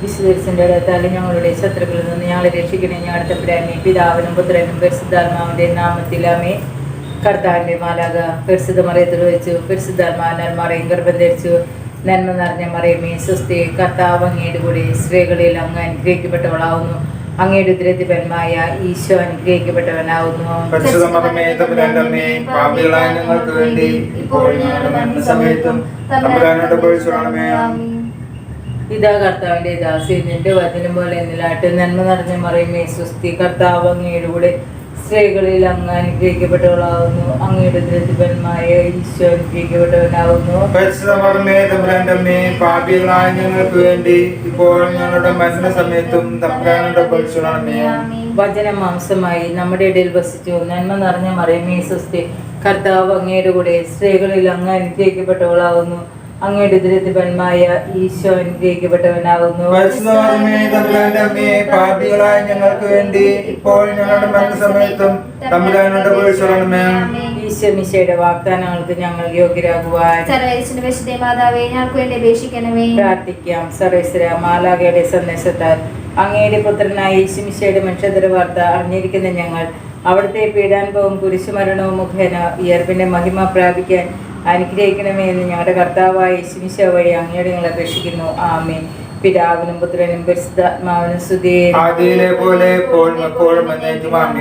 വിശുദ്ധരിസിന്റെ അടുത്താൽ ഞങ്ങളുടെ ശത്രുക്കളിൽ നിന്ന് ഞങ്ങളെ രക്ഷിക്കണേ. ഞങ്ങളുടെ തമ്പുരാനെ പിതാവിനും പുത്രനും പരിശുദ്ധാത്മാവിന്റെ നാമത്തിലാമേ കർത്താവിന്റെ മാലാക പരിശുദ്ധ മറയത്തിൽ വെച്ചു പരിശുദ്ധാത്മാവിനാൽ മറയും ഗർഭം ധരിച്ചു നന്മ നിറഞ്ഞ മറിയമേ സ്വസ്തി കർത്താവ് അങ്ങയുടെ കൂടി സ്ത്രീകളിൽ അങ്ങ് അനുഗ്രഹിക്കപ്പെട്ടവളാവുന്നു. അങ്ങയുടെ ഉദ്രത്തിപന്മായ ഈശോ അനുഗ്രഹിക്കപ്പെട്ടവനാവുന്നു. പൊഴിച്ചോളണമേ ഇതാ കർത്താവിന്റെ ദാസി നിന്റെ വചനം പോലെ എന്നിലാട്ട് നന്മ നിറഞ്ഞ മറിയുമേ സ്വസ്തി കർത്താവ് അങ്ങയുടെ കൂടെ സ്ത്രീകളിൽ അങ്ങ് അനുഗ്രഹിക്കപ്പെട്ടവളാവുന്നു. അങ്ങയുടെ ഉദ്രത്തിപന്മായ ഈശോ അനുഗ്രഹിക്കപ്പെട്ടവനാവുന്നു. പാപികളായ ഞങ്ങൾക്ക് വേണ്ടി ഇപ്പോൾ ഞങ്ങളുടെ മരണസമയത്തും തമ്പുരാനോട് പൊഴിച്ചോളണമേ വചനം മാംസമായി നമ്മുടെ ഇടയിൽ വസിച്ചു. നന്മ നിറഞ്ഞ മറിയമേ സ്വസ്തി കർത്താവ് അങ്ങയുടെ കൂടെ സ്ത്രീകളിൽ അങ്ങ് അനുഗ്രഹിക്കപ്പെട്ടവളാവുന്നു. അങ്ങയുടെ ഉദരത്തിപന്മായ ഈശോ അനുഗ്രഹിക്കപ്പെട്ടവനാകുന്നു തമ്പുരാന്റെ പാപികളായ ഞങ്ങൾക്ക് വേണ്ടി ഇപ്പോൾ ഞങ്ങളുടെ മരണസമയത്തും തമ്പുരാനോട് വാഗ്ദാനങ്ങൾക്ക് ഞങ്ങൾ യോഗ്യരാകുവാൻ സർവേശ്വരന്റെ വിശുദ്ധ മാതാവേ ഞങ്ങൾക്ക് വേണ്ടി അപേക്ഷിക്കണമേ. പ്രാർത്ഥിക്കാം. സർവേശ്വര മാലാകയുടെ സന്ദേശത്താൽ അങ്ങയുടെ പുത്രനായ യേശുമിശയുടെ മനുഷ്യതര വാർത്ത അറിഞ്ഞിരിക്കുന്ന ഞങ്ങൾ അവിടുത്തെ പീഡാനുഭവം കുരിശുമരണവും മുഖേന ഉയർപ്പിന്റെ മഹിമ പ്രാപിക്കാൻ അനുഗ്രഹിക്കണമേ എന്ന് ഞങ്ങളുടെ കർത്താവായ യേശുമിശ വഴി അങ്ങയുടെ ഞങ്ങൾ അപേക്ഷിക്കുന്നു. ആമേൻ. പിതാവിനും പുത്രനും പരിശുദ്ധാത്മാവിനും പോലെ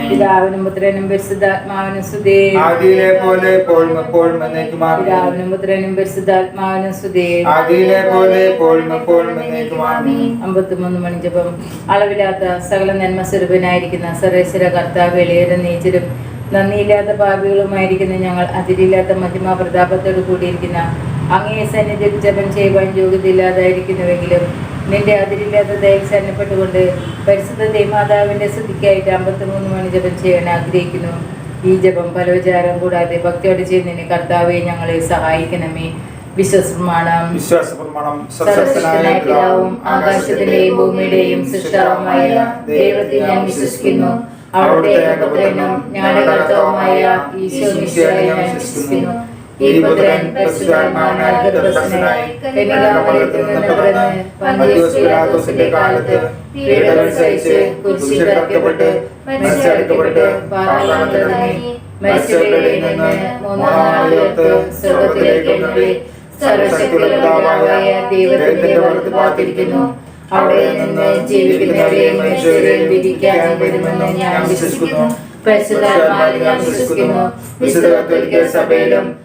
പിതാവിനും പുത്രനും പരിശുദ്ധാത്മാവിനും പോലെ പിതാവിനും പുത്രനും പരിശുദ്ധാത്മാവിനും ആദിയിലെ പോലെ അമ്പത്തിമൂന്ന് മണിജപം അളവില്ലാത്ത സകല നന്മ സ്വരൂപനായിരിക്കുന്ന സർവേശ്വര കർത്താവ് എളിയരും നീച്ചരും നന്ദിയില്ലാത്ത പാപികളുമായിരിക്കുന്ന ഞങ്ങൾ അതിരില്ലാത്ത മധ്യമ പ്രതാപത്തോട് കൂടിയിരിക്കുന്ന അങ്ങേ സന്നിധി ജപം ചെയ്യുവാൻ യോഗ്യതയില്ലാതായിരിക്കുന്നുവെങ്കിലും നിന്റെ അതിരില്ലാത്ത ദയൽ സന്നപ്പെട്ടുകൊണ്ട് പരിശുദ്ധ ദേമാതാവിന്റെ സ്തുതിക്കായിട്ട് അമ്പത്തിമൂന്ന് മണി ജപം ചെയ്യാൻ ആഗ്രഹിക്കുന്നു. ഈ ജപം പലവിചാരം കൂടാതെ ഭക്തിയോട് ചെയ്യുന്നതിന് കർത്താവെ ഞങ്ങളെ സഹായിക്കണമേ. വിശ്വസ്പ്രമാണം. വിശ്വാസപ്രമാണം പിതാവും ആകാശത്തിന്റെയും ഭൂമിയുടെയും സൃഷ്ടാവുമായ ദൈവത്തിൽ ഞാൻ വിശ്വസിക്കുന്നു. അവിടുത്തെ ഏകപുത്രനും ഞങ്ങളുടെ കർത്താവുമായ ഈശോ ഞാൻ വിശ്വസിക്കുന്നു ഈ പുത്രൻ പരിശുദ്ധാത്മാവിനാൽ ഗർഭസ്ഥനായി കന്യകാമറിയത്തിൽ നിന്ന് പിറന്ന് പന്തിയോസ് പിലാത്തോസിന്റെ കാലത്ത് പീഡകൾ സഹിച്ച് കുരിശിൽ തറയ്ക്കപ്പെട്ട് മരിച്ചടക്കപ്പെട്ട് പാതാളത്തിൽ ഇറങ്ങി മരിച്ചവരുടെ നിന്ന് മൂന്നാം നാൾ ഉയർത്ത് സ്വർഗത്തിലേക്ക് എഴുന്നള്ളി സർവശക്തിയുള്ളതായ ദൈവത്തിന്റെ വലത്ത് പാർത്തിരിക്കുന്നു അവിടെ നിന്ന് ജീവിക്കുന്നവരെയും മനുഷ്യരെയും വരുമെന്ന് ഞാൻ വിശ്വസിക്കുന്നു. പരിശുദ്ധാത്മാവിൽ ഞാൻ വിശ്വസിക്കുന്നു. വിശുദ്ധ സഭയിലും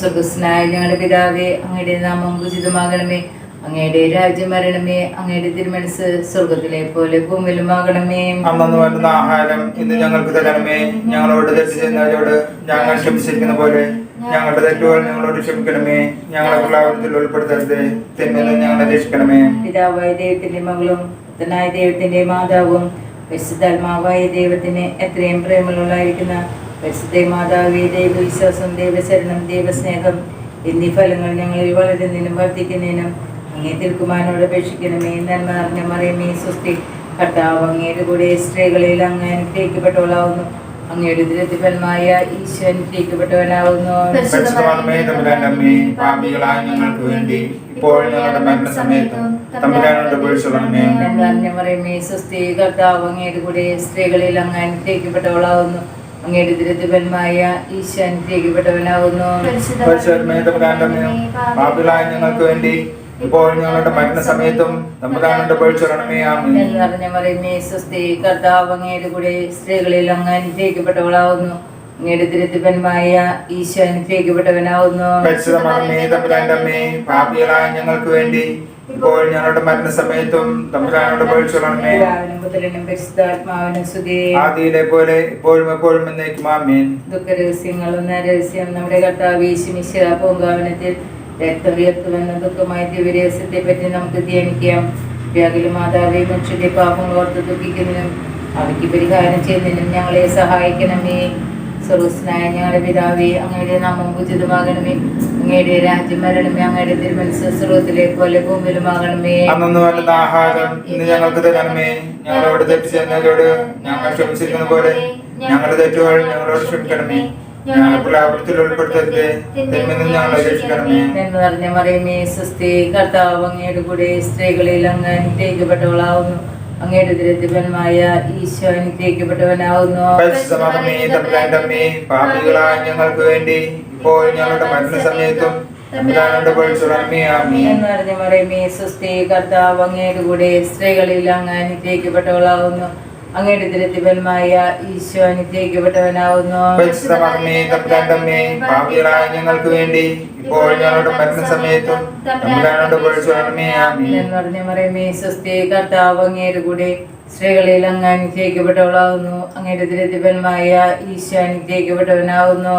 സ്വർഗസ്നായ ഞങ്ങളുടെ പിതാവേ അങ്ങയുടെ നാമം ഉചിതമാകണമേ. അങ്ങയുടെ രാജ്യം വരണമേ അങ്ങയുടെ തിരുമനസ് സ്വർഗത്തിലെ പോലെ ഭൂമിയിലുമാകണമേ അന്നു ആഹാരം ഇന്ന് ഞങ്ങൾക്ക് തരണമേ. ഞങ്ങളോട് തെറ്റ് ചെയ്യുന്നവരോട് ഞങ്ങൾ ക്ഷമിച്ചിരിക്കുന്ന പോലെ ഞങ്ങളുടെ തെറ്റുകൾ ഞങ്ങളോട് ക്ഷമിക്കണമേ. ഞങ്ങളെ പ്രലാപനത്തിൽ ഉൾപ്പെടുത്തരുത്. തിന്മയിൽ ഞങ്ങളെ രക്ഷിക്കണമേ. പിതാവായ ദൈവത്തിന്റെ മകളും പുത്രനായ ദൈവത്തിന്റെ മാതാവും പരിശുദ്ധാത്മാവായ ദൈവത്തിന് എത്രയും പ്രേമമുള്ളതായിരിക്കുന്ന പരിശുദ്ധ മാതാവേ ദൈവവിശ്വാസം ദൈവശരണം ദൈവസ്നേഹം എന്നീ ഫലങ്ങൾ ഞങ്ങളിൽ വളരുന്നതിനും വർദ്ധിക്കുന്നതിനും അങ്ങേ തിരുക്കുമാനോട് അപേക്ഷിക്കണമേ. നന്മ നിറഞ്ഞ മറിയമേ സുസ്ഥി കർത്താവ് അങ്ങയുടെ കൂടെ സ്ത്രീകളിൽ അങ്ങ് അനുഗ്രഹിക്കപ്പെട്ടവളാവുന്നു. അങ്ങയുടെ ദുരിതഫലമായ ഈശോ അനുഗ്രഹിക്കപ്പെട്ടവനാവുന്നു. പരിശുദ്ധമാണമേ പാപികളായ ഞങ്ങൾക്ക് വേണ്ടി ഇപ്പോൾ ഞങ്ങളുടെ മരണസമയത്തും തമ്പുരാനോട് പൊഴിച്ചോളണമേ നിറഞ്ഞ മറിയമേ സുസ്ഥി കർത്താവ് അങ്ങയുടെ കൂടെ സ്ത്രീകളിൽ അങ്ങ് അനുഗ്രഹിക്കപ്പെട്ടവളാവുന്നു. അങ്ങയുടെ ദുരിതഫലമായ ഈശോ ഞങ്ങൾക്ക് വേണ്ടി ഇപ്പോൾ ഞങ്ങളുടെ മരണ സമയത്തും നമ്മുടെ ആമേൻ. നിറഞ്ഞ മറിയമേ സുസ്ഥി കർത്താവ് അങ്ങയുടെ കൂടെ സ്ത്രീകളിൽ അങ്ങ് അനുഗ്രഹിക്കപ്പെട്ടവളാവുന്നു. അങ്ങയുടെ ഈശോ അനുഗ്രഹിക്കപ്പെട്ടവനാവുന്നു. പാപികളായ ഞങ്ങൾക്ക് വേണ്ടി ഇപ്പോൾ ഞങ്ങളുടെ മരണസമയത്തും സമയത്തും ആദ്യയിലെ ആദിയിലെ പോലെ ഇപ്പോഴും എപ്പോഴും എന്നേക്കും ആമേൻ. നരഹസ്യം നമ്മുടെ കർത്താവ് യേശുമിശിഹ പൂങ്കാവനത്തിൽ രക്തം ഉയർത്തുമെന്ന ദുഃഖമായ ദിവ്യരഹസ്യത്തെ പറ്റി നമുക്ക് ധ്യാനിക്കാം. വ്യാകുല മാതാവെ മനുഷ്യന്റെ പാപങ്ങൾ ഓർത്ത് ദുഃഖിക്കുന്നതിനും അവയ്ക്ക് പരിഹാരം ചെയ്യുന്നതിനും ഞങ്ങളെ സഹായിക്കണമേ. സർവസ്നായ ഞങ്ങളുടെ പിതാവേ അങ്ങയുടെ നാമം ഉചിതമാകണമേ. അങ്ങയുടെ രാജ്യം വരണമേ അങ്ങയുടെ തിരുമനസ് സ്രോതത്തിലെ പോലെ ഭൂമിയിലുമാകണമേ. ആഹാരം ഇന്ന് ഞങ്ങൾക്ക് തരണമേ. ഞങ്ങളോട് തെറ്റ് ചെയ്യുന്നവരോട് ഞങ്ങൾ ക്ഷമിച്ചിരിക്കുന്ന പോലെ ഞങ്ങളുടെ തെറ്റുകൾ ഞങ്ങളോട് ക്ഷമിക്കണമേ. മറിയമേ സുസ്ഥി കർത്താവ് അങ്ങയുടെ കൂടെ സ്ത്രീകളിൽ അങ്ങ് അനുഗ്രഹിക്കപ്പെട്ടവളാവുന്നു. അങ്ങയുടെ ദരിദ്രപരമായ ഈശോ അനുഗ്രഹിക്കപ്പെട്ടവനാവുന്നു. പാപികളായ ഞങ്ങൾക്ക് വേണ്ടി ഇപ്പോൾ ഞങ്ങളുടെ മരണസമയത്തും പറഞ്ഞ മറിയമേ സുസ്ഥി കർത്താവ് അങ്ങയുടെ കൂടെ സ്ത്രീകളിൽ അങ്ങ് അനുഗ്രഹിക്കപ്പെട്ടവളാവുന്നു. അങ്ങയുടെ ദരിദ്രപരമായ ഈശോ അനുഗ്രഹിക്കപ്പെട്ടവനാവുന്നു. ഞങ്ങൾക്ക് വേണ്ടി ഇപ്പോൾ ഞങ്ങളുടെ മരണസമയത്തും പറഞ്ഞ മറിയമേ സ്വസ്തി കർത്താവ് അങ്ങയുടെ കൂടെ സ്ത്രീകളിൽ അങ്ങ് അനുഗ്രഹിക്കപ്പെട്ടവളാവുന്നു. അങ്ങയുടെ ദരിദ്രപരമായ ഈശോ അനുഗ്രഹിക്കപ്പെട്ടവനാവുന്നു.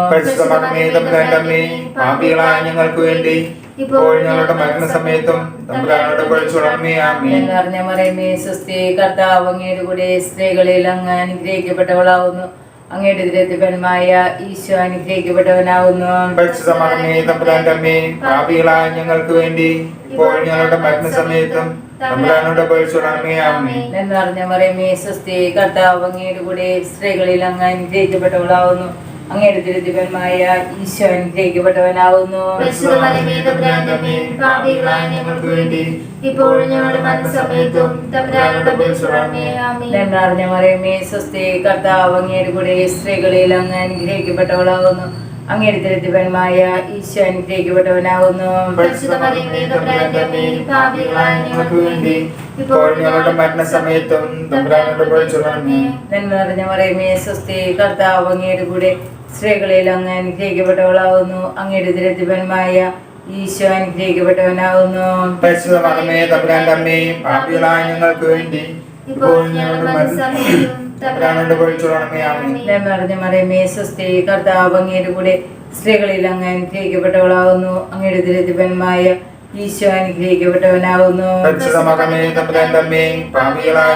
ഞങ്ങൾക്ക് വേണ്ടി ഇപ്പോൾ ഞങ്ങളുടെ മരണസമയത്തും തമ്പുരാനോട് പൊഴിച്ചുടമേ ആമീൻ എന്ന് പറഞ്ഞ മറിയമേ സുസ്ഥി കർത്താവ് അങ്ങയുടെ കൂടെ സ്ത്രീകളിൽ അങ്ങ് അനുഗ്രഹിക്കപ്പെട്ടവളാവുന്നു. അങ്ങയുടെ ദരിദ്രപരമായ ഈശോ അനുഗ്രഹിക്കപ്പെട്ടവനാവുന്നു. പരിശുദ്ധമേ തമ്പുരാന്റെ അമ്മേ പാപികളായ ഞങ്ങൾക്ക് വേണ്ടി ഇപ്പോൾ ഞങ്ങളുടെ മരണസമയത്തും തമ്പുരാനോട് പൊഴിച്ചുടമേ ആമീൻ എന്ന് പറഞ്ഞ മറിയമേ സുസ്ഥി കർത്താവ് അങ്ങയുടെ കൂടെ സ്ത്രീകളിൽ അങ്ങ് അനുഗ്രഹിക്കപ്പെട്ടവളാവുന്നു. അങ്ങയുടെ ദരിദ്രപരമായ ഈശോ അനുഗ്രഹിക്കപ്പെട്ടവനാവുന്നു മറിയമേ സുസ്ഥി കർത്താവ് അങ്ങയുടെ കൂടെ സ്ത്രീകളിൽ അങ്ങ് അനുഗ്രഹിക്കപ്പെട്ടവളാവുന്നു. അങ്ങയുടെ ദരിദ്രപരമായ ഈശോ അനുഗ്രഹിക്കപ്പെട്ടവനാകുന്നു നന്മ നിറഞ്ഞ മറിയമേ സ്വസ്തി കർത്താവ് അങ്ങയുടെ കൂടെ സ്ത്രീകളിൽ അങ്ങ് അനുഗ്രഹിക്കപ്പെട്ടവളാവുന്നു. അങ്ങയുടെ ദരിദ്രപരമായ ഈശോ അനുഗ്രഹിക്കപ്പെട്ടവനാവുന്നു. പരിശുദ്ധമേ പാപികളായ ഞങ്ങൾക്ക് വേണ്ടി ഇപ്പോൾ ഞങ്ങളുടെ മറിയമേ കർത്താവ് അങ്ങയുടെ കൂടെ സ്ത്രീകളിൽ അങ്ങ് അനുഗ്രഹിക്കപ്പെട്ടവളാവുന്നു. അങ്ങയുടെ ദുരിതപന്മായ ഈശോ അനുഗ്രഹിക്കപ്പെട്ടവനാവുന്നു.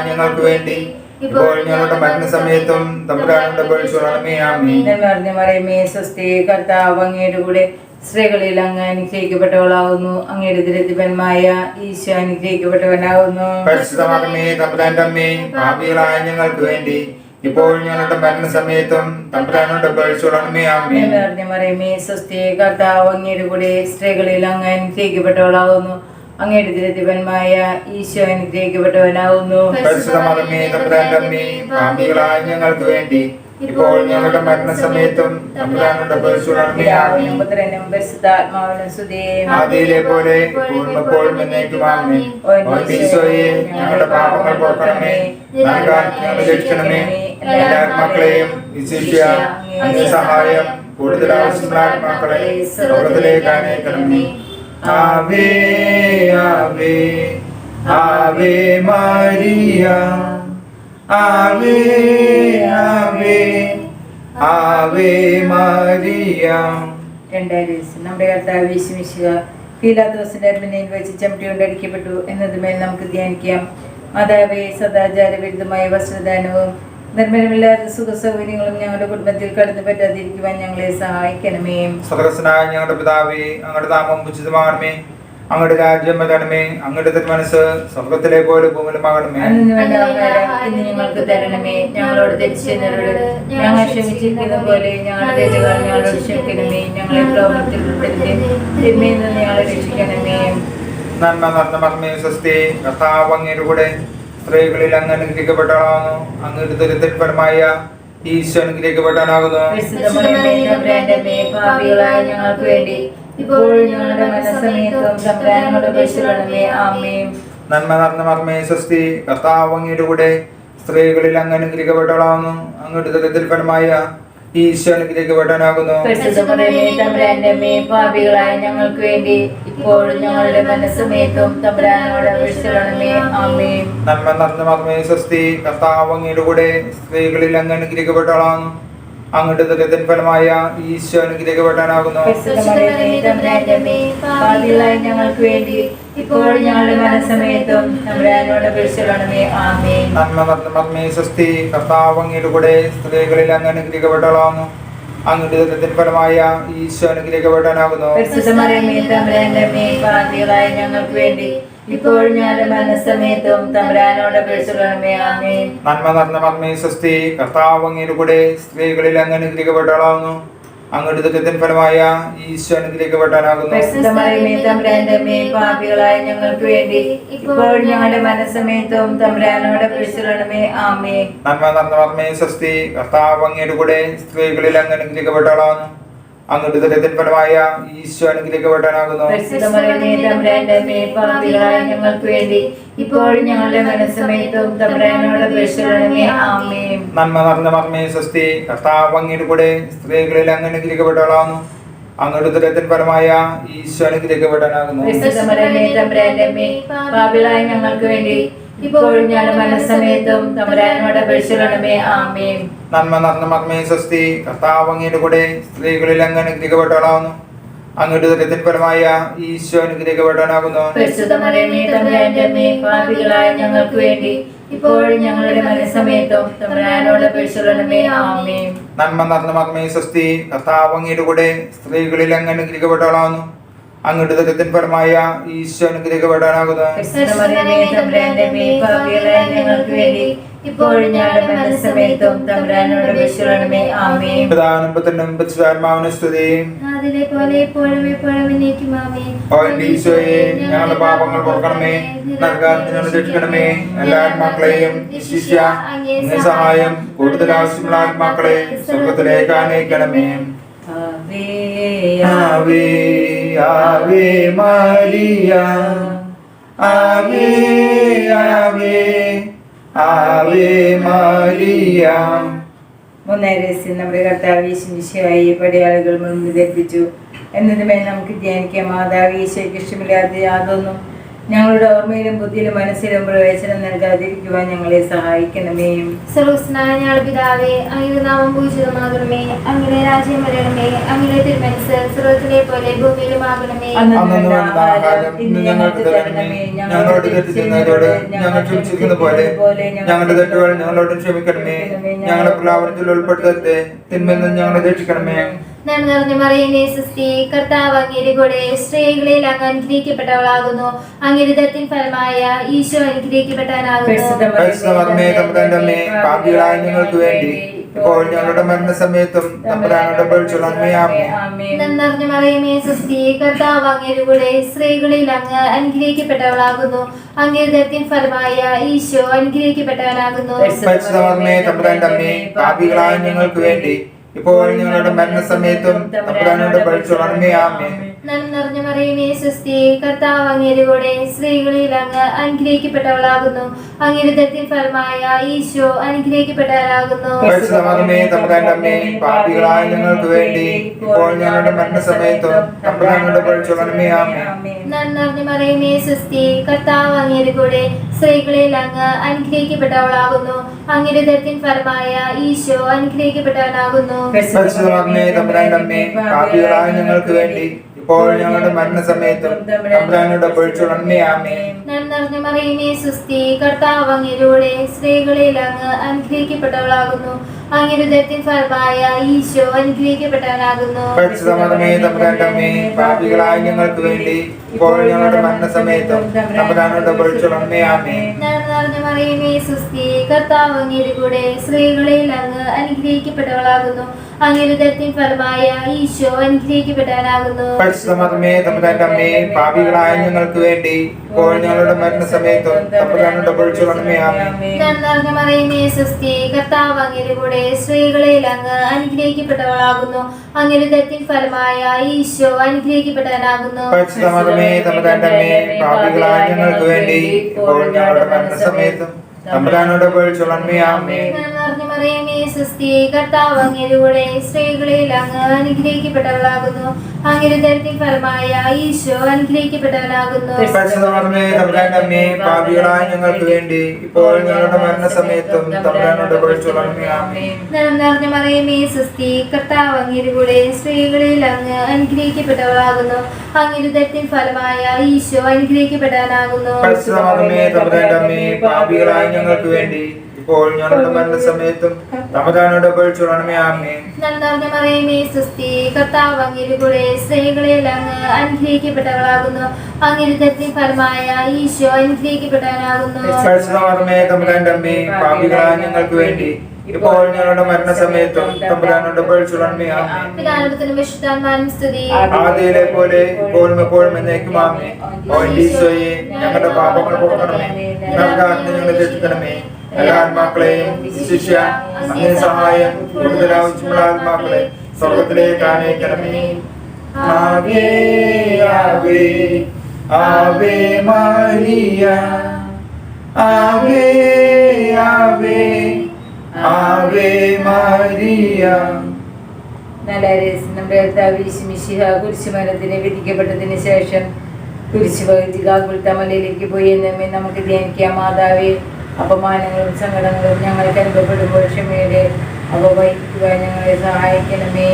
ഞങ്ങൾക്ക് വേണ്ടി ഇപ്പോൾ ഞങ്ങളുടെ മരണസമയത്തും തമ്പുരാനോട് പൊഴിച്ചുടമേ ആമീൻ നന്മ നിറഞ്ഞ മറിയമേ സുസ്ഥി കർത്താവ് അങ്ങയുടെ കൂടെ സ്ത്രീകളിൽ അങ്ങ് അനുഗ്രഹിക്കപ്പെട്ടവളാകുന്നു അങ്ങയുടെ ദരിദ്രപരമായ ഈശോ അനുഗ്രഹിക്കപ്പെട്ടവനാകുന്നു പരിശുദ്ധമേ തമ്പുരാന്റെ അമ്മേ പാപികളായ ഞങ്ങൾക്ക് വേണ്ടി ഇപ്പോൾ ഞങ്ങളുടെ മരണസമയത്തും തമ്പുരാനോട് പൊഴിച്ചുടമേ ആമീൻ നിറഞ്ഞ മറിയമേ സ്വസ്തി കർത്താവ് അങ്ങയുടെ കൂടെ സ്ത്രീകളിൽ അങ്ങ് അനുഗ്രഹിക്കപ്പെട്ടവളാവുന്നു അങ്ങയുടെ ദരിദ്രപരമായ ഈശോ ഞങ്ങൾക്ക് വേണ്ടി. ഇപ്പോൾ ഞങ്ങളുടെ മരണസമയത്തും ആദിയിലെ പോലെ ഞങ്ങളുടെ പാപങ്ങൾ പോക്കണമേ രക്ഷിക്കണമേ. എല്ലാ മക്കളെയും സഹായം കൂടുതൽ ആവശ്യമുള്ള ആത്മാക്കളെ ലോകത്തിലേക്ക് അനയിക്കണമേ ആവേ Ave, Ave Maria. Ave, Ave, Ave Maria. രണ്ടാം ദിവസം നമ്മുടെ കർത്താവ് വിശ്വമിശുക പീലാദോസിന്റെ അരമനയിൽ വെച്ച് ചവിട്ടി കൊണ്ടടിക്കപ്പെട്ടു എന്നതുമേൽ നമുക്ക് ധ്യാനിക്കാം മാതാവേ സദാചാര വിരുദ്ധമായ വസ്ത്രദാനവും നിർമ്മലമില്ലാത്ത സുഖ സൗകര്യങ്ങളും ഞങ്ങളുടെ കുടുംബത്തിൽ കടന്നു പറ്റാതിരിക്കുവാൻ ഞങ്ങളെ സഹായിക്കണമേ. സദസ്സനായ ഞങ്ങളുടെ പിതാവേ അങ്ങയുടെ നാമം ഉചിതമാകണമേ. അങ്ങയുടെ രാജ്യം വരണമേ. അങ്ങയുടെ മനസ്സ് സ്വർഗത്തിലെ പോലെ ഭൂമിലുമാകണമേ ഞങ്ങൾക്ക് തരണമേ. ഞങ്ങളോട് ഞങ്ങൾ ക്ഷമിച്ചിരിക്കുന്ന പോലെ ഞങ്ങളുടെ തെറ്റുകൾ ഞങ്ങളോട് ക്ഷമിക്കണമേ. ഞങ്ങളെ പ്രവർത്തിൽ ഉൾപ്പെടുത്തി തിന്മയിൽ നിന്ന് ഞങ്ങളെ രക്ഷിക്കണമേ. നന്മ നടന്ന മർമ്മേ സ്വസ്തി കർത്താവ് അങ്ങയുടെ കൂടെ സ്ത്രീകളിൽ അങ്ങ് അനുഗ്രഹിക്കപ്പെട്ടവളാകുന്നു അങ്ങയുടെ ദരിദ്രപരമായ ഈശോ അനുഗ്രഹിക്കപ്പെട്ടാനാകുന്നു. ഞങ്ങൾക്ക് വേണ്ടി. ഇപ്പോഴും ഞങ്ങളുടെ മനസ്സമയത്തും നന്മ നടന്ന മർമ്മേ സ്വസ്തി കർത്താവ് അങ്ങയുടെ കൂടെ സ്ത്രീകളിൽ അങ്ങ് അനുഗ്രഹിക്കപ്പെട്ടവളാകുന്നു അങ്ങയുടെ ദരിദ്രപരമായ ഈശോ അനുഗ്രഹിക്കപ്പെട്ടാനാകുന്നു. ഞങ്ങൾക്ക് വേണ്ടി. ഇപ്പോഴും ഞങ്ങളുടെ മനസ്സമയത്തും തമ്പുരാനോട് അപേക്ഷിക്കണമേ. ആമേ നന്മ നടന്ന മർമ്മേ സ്വസ്തി കർത്താവ് അങ്ങയുടെ കൂടെ സ്ത്രീകളിൽ അങ്ങ് അനുഗ്രഹിക്കപ്പെട്ടവളാകുന്നു അങ്ങയുടെ ദുരിതൻ ഫലമായ ഈശോ അനുഗ്രഹിക്കപ്പെട്ടാനാകുന്നു ഞങ്ങൾക്ക് വേണ്ടി ഇപ്പോഴും ഞങ്ങളുടെ മനസ്സമയത്തും തമ്പുരാനോട് അപേക്ഷിക്കണമേ. ആമേ നന്മ നടന്ന മർമ്മേ സ്വസ്തി കർത്താവ് അങ്ങയുടെ കൂടെ സ്ത്രീകളിൽ അങ്ങ് അങ്ങയുടെ ഫലമായ ഈശോ പാപികളായ ഞങ്ങൾക്ക് വേണ്ടി ഇപ്പോൾ ഞങ്ങളുടെ മനസ്സമയത്തും തമ്പുരാനോട് നന്മ നടന്ന മർമ്മേ സ്വസ്തി കർത്താവ് അങ്ങയുടെ കൂടെ സ്ത്രീകളിൽ അങ്ങ് അനുഗ്രഹിക്കപ്പെട്ടവളാവുന്നു അങ്ങയുടെ ദുഃഖത്തിൻ ഫലമായ ഈശ്വരത്തിലേക്ക് പാപികളായ ഞങ്ങൾക്ക് വേണ്ടി ഇപ്പോൾ ഞങ്ങളുടെ മനസ്സമേത്തും തമ്പുരാനോട് ആമേ നന്മ മർമ്മേ സ്വസ്തി കർത്താവ് അങ്ങയുടെ കൂടെ സ്ത്രീകളിൽ അങ്ങനെ അനുഗ്രഹിക്കപ്പെട്ടവളാവുന്നു അങ്ങയുടെ ദുരിതത്തിൻ ഫലമായ ഈശോ അനുഗ്രഹിക്കപ്പെട്ടാനാകുന്നു ഞങ്ങൾക്ക് വേണ്ടി ഞങ്ങളുടെ മനസ്സമയത്തും നന്മ നിറഞ്ഞ മർമ്മേ സ്വസ്തി. കർത്താവ് അങ്ങയുടെ കൂടെ സ്ത്രീകളിൽ അങ്ങ് അനുഗ്രഹിക്കപ്പെട്ടവളാവുന്നു അങ്ങയുടെ ദുരിതത്തിൻ ഫലമായ ഈശോ അനുഗ്രഹിക്കപ്പെട്ടാനാകുന്നു ഞങ്ങൾക്ക് വേണ്ടി ഞങ്ങളുടെ മനസ്സമയത്തും തമ്പുരാനോട് അപേക്ഷിക്കണമേ ആമേൻ. നന്മ നിറഞ്ഞ മർമ്മേ സ്വസ്തി. കർത്താവ് അങ്ങയുടെ കൂടെ സ്ത്രീകളിൽ അങ്ങ് അനുഗ്രഹിക്കപ്പെട്ടവളാവുന്നു. അങ്ങയുടെ ഈശോ പാപികളായ ഞങ്ങൾക്ക് വേണ്ടി ഇപ്പോൾ ഞങ്ങളുടെ മനസ്സമയത്തും തമ്പുരാനോട് അപേക്ഷിക്കണമേ ആമേൻ. നന്മ നിറഞ്ഞ മർമ്മേ സ്വസ്തി. കർത്താവ് അങ്ങയുടെ കൂടെ സ്ത്രീകളിൽ അങ്ങ് അനുഗ്രഹിക്കപ്പെട്ടവളാവുന്നു. അങ്ങയുടെ ദുരിതത്തിൻ പരമായ ഈശോ അനുഗ്രഹിക്കപ്പെടാനാകുന്നു പരിശുദ്ധ മറിയമേ തമ്പുരാന്റെ മേൽ പാപികളായ ഞങ്ങൾക്ക് വേണ്ടി ഇപ്പോൾ ഞങ്ങളുടെ പാപങ്ങൾ പുറക്കണമേ നരകാത്തിനോട് രക്ഷിക്കണമേ എല്ലാ ആത്മാക്കളെയും സഹായം കൂടുതൽ ആവശ്യമുള്ള ആത്മാക്കളെ സ്വർഗത്തിലേക്ക് ആനയിക്കണമേ ആവേ ആവേ മരിയ ആവേ ആവേ ആവേ മരിയ. മൂന്നാം രഹസ്യം നമ്മുടെ കർത്താവ് ഈശ്വരായി പടയാളികൾ മുൻപിൽ ധരിപ്പിച്ചു. എന്നതുമേ നമുക്ക് ധ്യാനിക്കാം. മാതാവ് ഈശോയ്ക്ക് ഇഷ്ടമില്ലാതെ യാതൊന്നും ഞങ്ങളുടെ ഓർമ്മയിലും ബുദ്ധിയിലും മനസ്സിലും പ്രവേശനം നൽകാതിരിക്കുവാൻ ഞങ്ങളെ സഹായിക്കണമേ. സർവസ്നായ ഞങ്ങളുടെ പിതാവേ അങ്ങയുടെ നാമം പൂജിതമാകണമേ. അങ്ങയുടെ രാജ്യം വരണമേ. അങ്ങയുടെ തിരുമനസ് സ്വർഗത്തിലെ പോലെ ഭൂമിയിലുമാകണമേ ഞങ്ങളോട് തെറ്റിക്കുന്നവരോട് ഞങ്ങൾ ക്ഷമിച്ചിരിക്കുന്ന പോലെ ഞങ്ങളുടെ തെറ്റുകൾ ഞങ്ങളോട് ക്ഷമിക്കണമേ. ഞങ്ങളെ പ്രലാപനത്തിൽ ഉൾപ്പെടുത്തരുത് തിന്മയിൽ നിന്ന് ഞങ്ങളെ രക്ഷിക്കണമേ. നന്മ നിറഞ്ഞ സൃഷ്ടി സുസ്തി കർത്താവ് അങ്ങേരി കൂടെ സ്ത്രീകളിൽ അങ്ങ് അനുഗ്രഹിക്കപ്പെട്ടവളാകുന്നു. അങ്ങയുടെ ദത്തിൻ ഫലമായ ഈശോ അനുഗ്രഹിക്കപ്പെട്ടാനാകുന്നു പാപികളായ ഞങ്ങൾക്ക് വേണ്ടി ഇപ്പോൾ ഞങ്ങളുടെ മരണസമയത്തും തമ്പുരാനോട് നിറഞ്ഞ മറിയമേ സുസ്തി കർത്താവ് അങ്ങേരുകൂടെ കൂടെ സ്ത്രീകളിൽ അങ്ങ് അനുഗ്രഹിക്കപ്പെട്ടവളാകുന്നു. അങ്ങയുടെ ദത്തിൻ ഫലമായ ഈശോ അനുഗ്രഹിക്കപ്പെട്ടവനാകുന്നു പാപികളായ ഞങ്ങൾക്ക് വേണ്ടി ഇപ്പോൾ ഞങ്ങളുടെ മരണസമയത്തും തമ്പുരാനോട് പഴിച്ചുള്ളമ്മയാമേ നന്മ നിറഞ്ഞ മറിയമേ സുസ്തി കർത്താവ് അങ്ങേരുടെ കൂടെ സ്ത്രീകളിൽ അങ്ങ് അനുഗ്രഹിക്കപ്പെട്ടവളാകുന്നു. അങ്ങേരുദ്ധത്തിൽ ഫലമായ ഈശോ അനുഗ്രഹിക്കപ്പെട്ടവരാകുന്നു. പരിശുദ്ധമേ തമ്പുരാന്റെ അമ്മേ പാപികളായ ഞങ്ങൾക്ക് വേണ്ടി ഇപ്പോൾ ഞങ്ങളുടെ മരണസമയത്തും തമ്പുരാനോട് പഴിച്ചുള്ളമ്മയാമേ നന്മ നിറഞ്ഞ മറിയമേ സുസ്തി കർത്താവ് അങ്ങേരുടെ കൂടെ സ്ത്രീകളിൽ അങ്ങ് അനുഗ്രഹിക്കപ്പെട്ടവളാകുന്നു. അങ്ങയുടെ ഫലമായ ഈശോ അനുഗ്രഹിക്കപ്പെട്ടവനാകുന്നു. പാപികളായ ഞങ്ങൾക്ക് വേണ്ടി ഇപ്പോൾ ഞങ്ങളുടെ മരണസമയത്തും തമ്പുരാനോട് മറിയമേ സുസ്തി കർത്താവ് അങ്ങയുടെ സ്ത്രീകളിൽ അങ്ങ് അനുഗ്രഹിക്കപ്പെട്ടവളാകുന്നു. ഫലമായ ഈശോ അനുഗ്രഹിക്കപ്പെട്ടവനാകുന്നു. പരിശുദ്ധമേ തമ്പുരാന്റെ അമ്മേ പാപികളായ ഞങ്ങൾക്ക് വേണ്ടി ഇപ്പോൾ ഞങ്ങളുടെ മരണസമയത്തും തമ്പുരാനോട് മറിയമേ സുസ്തി കർത്താവ് സ്ത്രീകളിൽ അങ്ങ് അനുഗ്രഹിക്കപ്പെട്ടവളാകുന്നു. അങ്ങയുടെ ഫലമായ ഈശോ അനുഗ്രഹിക്കപ്പെട്ടവനാകുന്നു പരിശുദ്ധമേ തമ്പുരാന്റെ അമ്മേ പാപികളായ ഞങ്ങൾക്ക് വേണ്ടി ഇപ്പോൾ ഞങ്ങളുടെ മരണസമയത്തും തമ്പുരാനോട് പഴിച്ചുള്ളമ്മയാമേ നന്മ നിറഞ്ഞ മറിയമേ സുസ്തി കർത്താവ് അങ്ങയുടെ കൂടെ സ്ത്രീകളിൽ അങ്ങ് അനുഗ്രഹിക്കപ്പെട്ടവളാകുന്നു അങ്ങയുടെ ഫലമായ ഈശോ അനുഗ്രഹിക്കപ്പെട്ടവനാകുന്നു പരിശുദ്ധമേ തമ്പുരാന്റെ അമ്മേ പാപികളായ ഞങ്ങൾക്ക് വേണ്ടി ഇപ്പോൾ ഞങ്ങളുടെ മരണസമയത്തും തമ്പുരാനോട് മറിയമേ കർത്താവ് സ്ത്രീകളിൽ അങ്ങ് അനുഗ്രഹിക്കപ്പെട്ടവളാകുന്നു. അങ്ങയുടെ ഫലമായ ഈശോ അനുഗ്രഹിക്കപ്പെട്ടവനാകുന്നു പാപികളായ ഞങ്ങൾക്ക് വേണ്ടി ഇപ്പോൾ ഞങ്ങളുടെ മരണസമയത്തും തമ്പുരാനോട് പഴിച്ചുള്ളമ്മയാമേ നന്മ നിറഞ്ഞ മറിയമേ സുസ്തി കർത്താവ് അങ്ങയുടെ കൂടെ സ്ത്രീകളിൽ അങ്ങ് അനുഗ്രഹിക്കപ്പെട്ടവളാകുന്നു. അങ്ങയുടെ ഫലമായ ഈശോ അനുഗ്രഹിക്കപ്പെടാനാകുന്നു. പാപികളായ ഞങ്ങൾക്ക് വേണ്ടി ഇപ്പോൾ ഞങ്ങളുടെ മരണസമയത്തും തമതാനോട് അപേക്ഷിച്ചോളണമേ ആമേ നന്ദർന്ന മറിയമേ സുസ്തി കർത്താവ് അങ്ങയുടെ കൂടെ സ്ത്രീകളിൽ അങ്ങ് അനുഗ്രഹിക്കപ്പെട്ടവളാകുന്നു. ഫലമായ ഈശോ അനുഗ്രഹിക്കപ്പെട്ടവനാകുന്നു. പാപികളായ ഞങ്ങൾക്ക് വേണ്ടി. ഇപ്പോൾ ഞങ്ങളുടെ മരണസമയത്തും തമ്പുരാനോട് ആദ്യയിലെ പോലെ ഇപ്പോഴും എപ്പോഴും എന്നേക്കും ആമേ ഓ ഈശോയെ ഞങ്ങളുടെ പാപങ്ങൾ പോകണമേ നരകാഗ്നി ഞങ്ങളെ രക്ഷിക്കണമേ എല്ലാ ആത്മാക്കളെയും ശിഷ്യ അങ്ങേ സഹായം കൂടുതൽ ആവശ്യമുള്ള ആത്മാക്കളെ സ്വർഗത്തിലേക്ക് ആനയിക്കണമേ. ആവേ ആവേ ആവേ മരിയ ആവേ വിധിക്കപ്പെട്ടതിന് ശേഷം കുരിശ് വഹിച്ച് ഗാഗുൽത്തമലയിലേക്ക് പോയി. എന്നമ്മേ നമുക്ക് ധ്യാനിക്കാം. മാതാവേ അപമാനങ്ങളും സങ്കടങ്ങളും ഞങ്ങൾക്ക് അനുഭവപ്പെടുമ്പോൾ ക്ഷമയുടെ അവ വഹിക്കുവാൻ ഞങ്ങളെ സഹായിക്കണമേ.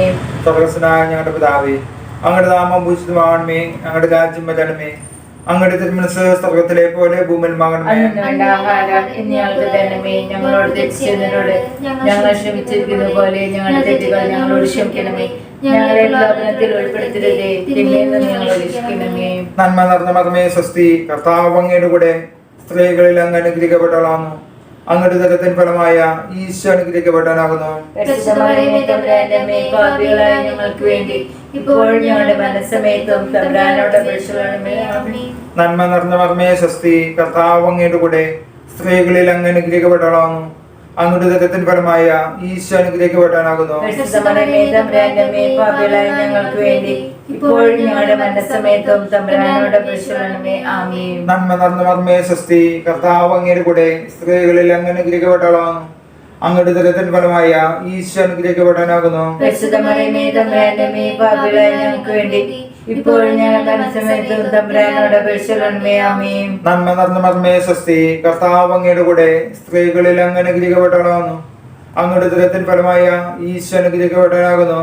സ്വർഗസ്നായ ഞങ്ങളുടെ പിതാവേ അങ്ങയുടെ നാമം ഭൂഷിതമാകണമേ അങ്ങയുടെ രാജ്യം വരണമേ അങ്ങയുടെ തിരുമനസ് സ്വർഗത്തിലെ പോലെ ഭൂമിയിൽ മകണമേ ഞങ്ങളോട് തെറ്റിച്ചതിനോട് ഞങ്ങൾ ക്ഷമിച്ചിരിക്കുന്ന പോലെ ഞങ്ങളുടെ തെറ്റുകൾ ഞങ്ങളോട് ക്ഷമിക്കണമേ. ഞങ്ങളെ ലോകത്തിൽ ഉൾപ്പെടുത്തരുതേ. തിന്മയിൽ നിന്ന് ഞങ്ങളോട് രക്ഷിക്കണമേ. നന്മ നടന്ന മതമേ സ്വസ്തി. കർത്താവ് അങ്ങയുടെ കൂടെ സ്ത്രീകളിൽ അങ്ങ് അനുഗ്രഹിക്കപ്പെട്ടവളാകുന്നു. അങ്ങയുടെ തരത്തിൻ ഫലമായ ഈശോ ഞങ്ങൾക്ക് വേണ്ടി ഞങ്ങളുടെ തമ്പുരാനോട് ആമേൻ. നന്മ നിറഞ്ഞ മതമേ സ്വസ്തി കർത്താവ് അങ്ങയുടെ കൂടെ സ്ത്രീകളിൽ അങ്ങ് അനുഗ്രഹിക്കപ്പെട്ടവളാകുന്നു. അങ്ങയുടെ തരത്തിൻ ഫലമായ ഈശോ പാപികളായ ഞങ്ങൾക്ക് വേണ്ടി ഇപ്പോഴും ഞങ്ങളുടെ മനസ്സമയത്തും തമ്പുരാനോട് അപേക്ഷിക്കണമേ ആമീൻ. നന്മ നിറഞ്ഞ മർമ്മേ സ്വസ്തി. കർത്താവ് അങ്ങയുടെ കൂടെ സ്ത്രീകളിൽ അങ്ങ് അനുഗ്രഹിക്കപ്പെട്ടവളാകുന്നു അങ്ങയുടെ ദരത്തിൻ ഫലമായ ഈശോ ഞങ്ങൾക്ക് വേണ്ടി ഇപ്പോഴും ഞങ്ങളുടെ മനസ്സമയത്തും തമ്പുരാനോട് അപേക്ഷിക്കണമേ ആമേൻ. നന്മ നിറഞ്ഞ മർമ്മേ സ്വസ്തി കർത്താവ് അങ്ങയുടെ കൂടെ സ്ത്രീകളിൽ അങ്ങ് അനുഗ്രഹിക്കപ്പെട്ടവളാകുന്നു. അങ്ങയുടെ ദരത്തിൻ ഫലമായ ഈശ്വര അനുഗ്രഹിക്കപ്പെട്ടവനാകുന്നു.